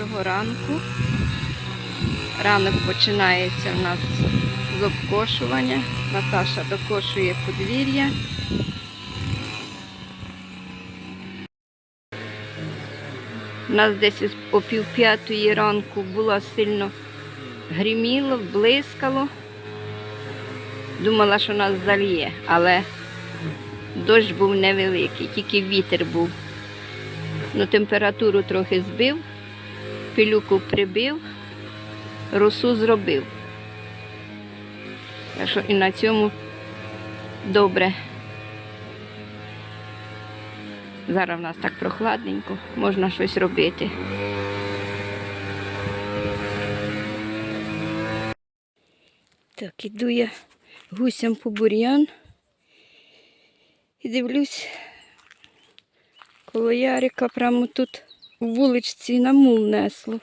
Доброго ранку. Ранок починається в нас з обкошування. Наташа докошує подвір'я. У нас десь о півп'ятої ранку було сильно гриміло, блискало. Думала, що нас зальє, але дощ був невеликий, тільки вітер був. Ну, температуру трохи збив, пилюку прибив, росу зробив. Так що і на цьому добре. Зараз в нас так прохладненько, можна щось робити. Так, іду я гусям по бур'ян і дивлюсь, коло Ярика прямо тут у вуличці на мул несло.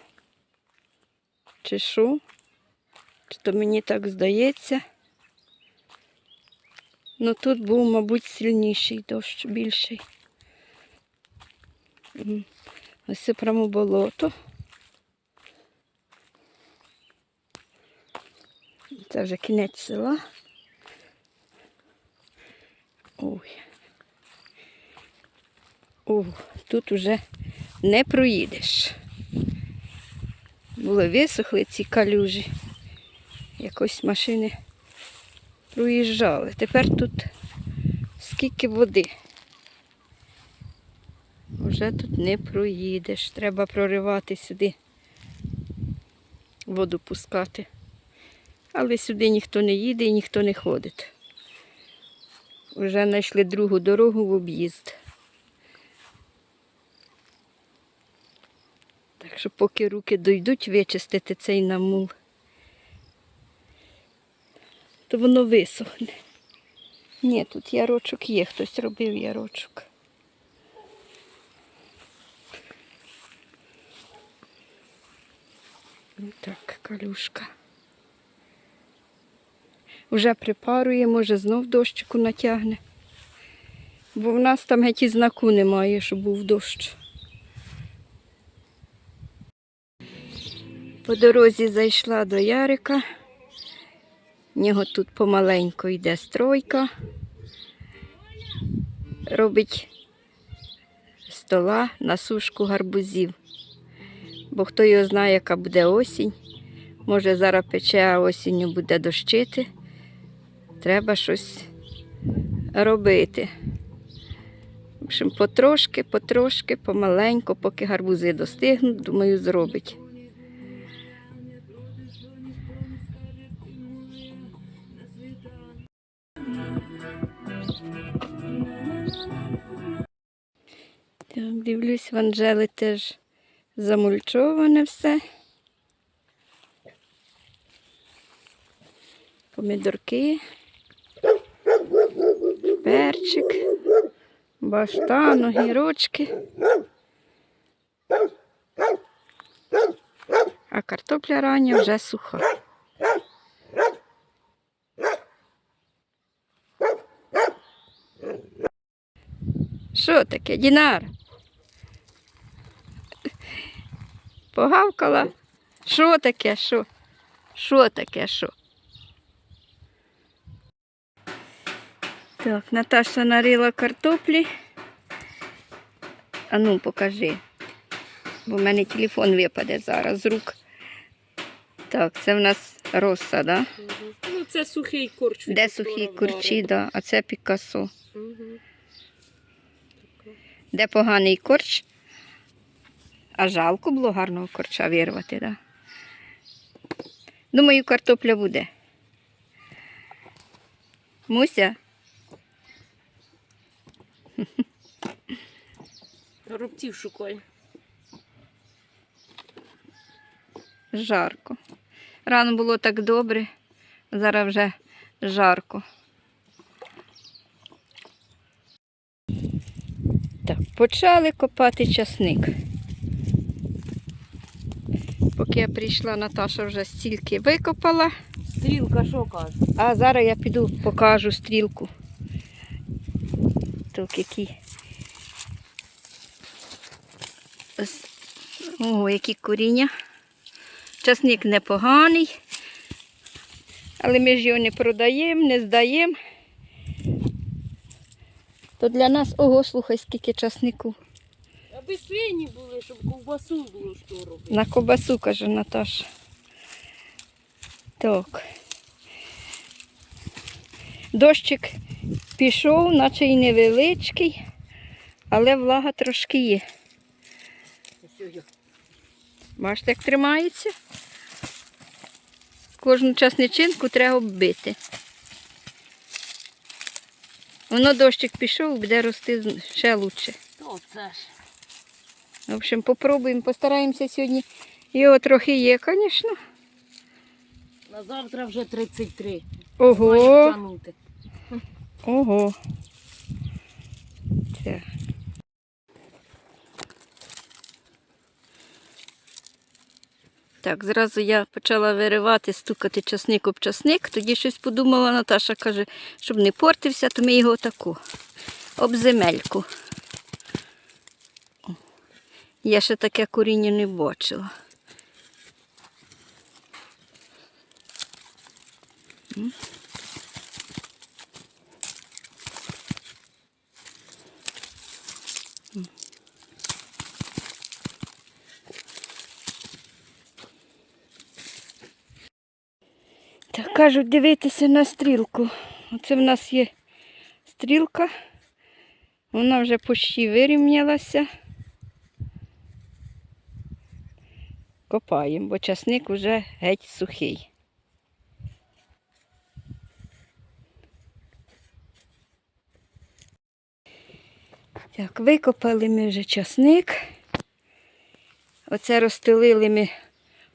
Чи що? Чи то мені так здається? Ну тут був, мабуть, сильніший дощ, більший. Ось це прямо болото. Це вже кінець села. Ой. О, тут уже не проїдеш. Були висохли ці калюжі. Якось машини проїжджали. Тепер тут скільки води. Вже тут не проїдеш. Треба проривати сюди, воду пускати. Але сюди ніхто не їде і ніхто не ходить. Вже знайшли другу дорогу в об'їзд. Так що поки руки дойдуть вичистити цей намул, то воно висохне. Ні, тут ярочок є, хтось робив ярочок. Так, калюшка. Уже припарує, може знов дощику натягне. Бо в нас там геть і знаку немає, що був дощ. По дорозі зайшла до Ярика. В нього тут помаленько йде стройка. Робить стола на сушку гарбузів. Бо хто його знає, яка буде осінь. Може зараз пече, а осінню буде дощити. Треба щось робити. В общем, потрошки, потрошки, помаленьку, поки гарбузи достигнуть, думаю, зробить. Так, дивлюсь, в Анжели теж замульчоване все. Помідорки, перчик, баштан, огірочки. А картопля рання вже суха. Що таке, Дінар? Погавкала? Що таке, що? Що таке, що? Так, Наташа нарила картоплі. А ну, покажи. Бо в мене телефон випаде зараз з рук. Так, це в нас роса, да? Ну, це сухий корч. Де сухі курчі, да, а це Пікасо. Угу. Де поганий корч, а жалко було гарного корча вирвати, да? Думаю, картопля буде. Муся, Рубців шукай. жарко. Рано було так добре, зараз вже жарко. Так, почали копати часник. Я прийшла, Наташа вже стільки викопала, Стрілка, що каже? а зараз я піду покажу стрілку. Так, які. Ого, які коріння. Часник непоганий. Але ми ж його не продаємо, не здаємо. То для нас, ого, слухай, скільки часнику. Аби свині були, щоб ковбасу було що робити. На кобасу, каже Наташа. Так. Дощик пішов, наче й невеличкий, але влага трошки є. Бачите, як тримається? Кожну часничинку треба оббити. Воно дощик пішов, буде рости ще краще. То це ж. В общем, попробуємо, постараємося сьогодні. Його трохи є, звісно. На завтра вже 33. Ого, ого. Це. Так, зразу я почала виривати, стукати часник об часник. Тоді щось подумала, Наташа каже, щоб не портився, то ми його таку об земельку. Я ще таке коріння не бачила. Так кажуть, дивитися на стрілку. Оце в нас є стрілка. Вона вже почти вирівнялася. Копаємо, бо часник вже геть сухий. Так, викопали ми вже часник. Оце розстелили ми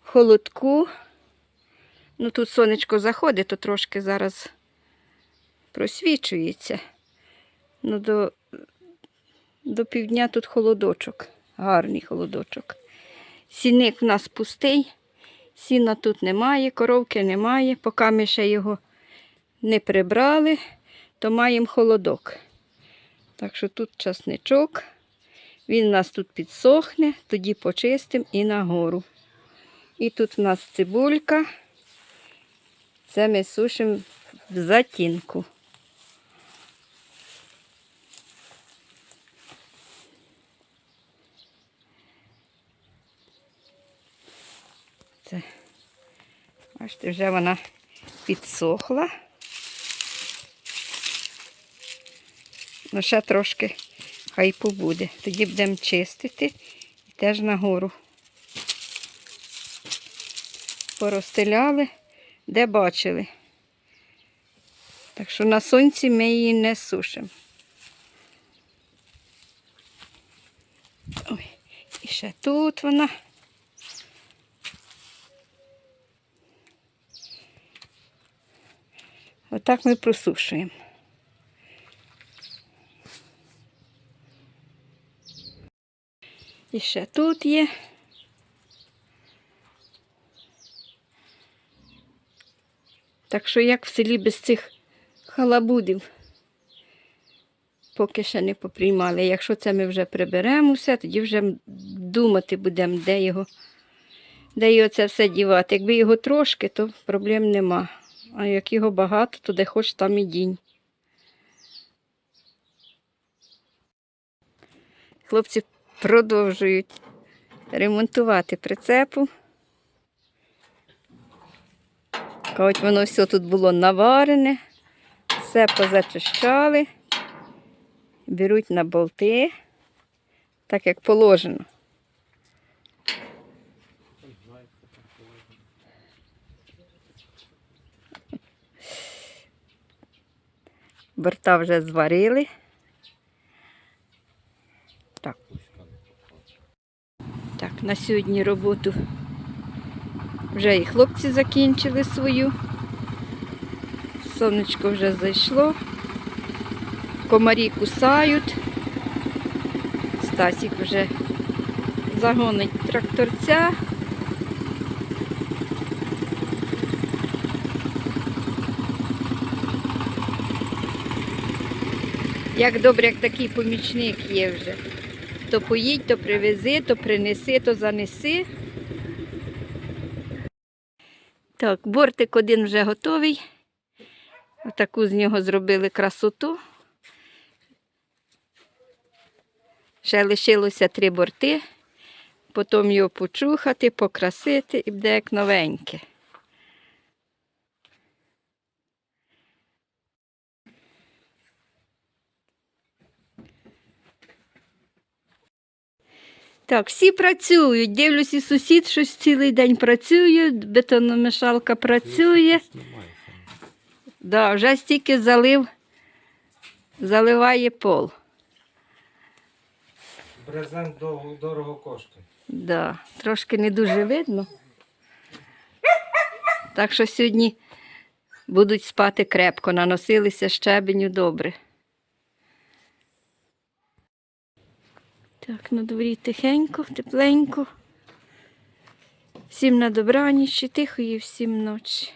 холодку. Ну тут сонечко заходить, то трошки зараз просвічується. Ну, до, до півдня тут холодочок, гарний холодочок. Сіник в нас пустий, сіна тут немає, коровки немає. Поки ми ще його не прибрали, то маємо холодок. Так що тут часничок, він у нас тут підсохне, тоді почистимо і нагору. І тут у нас цибулька. Це ми сушимо в затінку. Це, бачите, вже вона підсохла. Ну, ще трошки хай побуде. Тоді будемо чистити і теж нагору. Поростеляли де бачили. Так що на сонці ми її не сушимо. Ой, і ще тут вона. Отак ми просушуємо. І ще тут є. Так що як в селі без цих халабудів, поки ще не поприймали. Якщо це ми вже приберемо все, тоді вже думати будемо, де його, де його це все дівати. Якби його трошки, то проблем нема. А як його багато, то де хоч там і дінь. Хлопці продовжують ремонтувати прицепу. Кажуть, воно все тут було наварене, все позачищали, беруть на болти, так як положено. Борта вже зварили. Так. Так, на сьогодні роботу вже і хлопці закінчили свою. Сонечко вже зайшло. Комарі кусають. Стасік вже загонить тракторця. Як добре, як такий помічник є вже. то поїдь, то привези, то принеси, то занеси. Так, бортик один вже готовий. Отаку з нього зробили красоту. Ще лишилося три борти. Потім його почухати, покрасити і буде як новеньке. Так, всі працюють. Дивлюсь, і сусід щось цілий день працює, бетономішалка працює. Да, вже стільки залив, заливає пол. Брезент дорого, дорого коштує. Да, трошки не дуже видно. Так що сьогодні будуть спати крепко, наносилися щебеню добре. Так, на дворі тихенько, тепленько. Всім на добраніч і тихої всім ночі.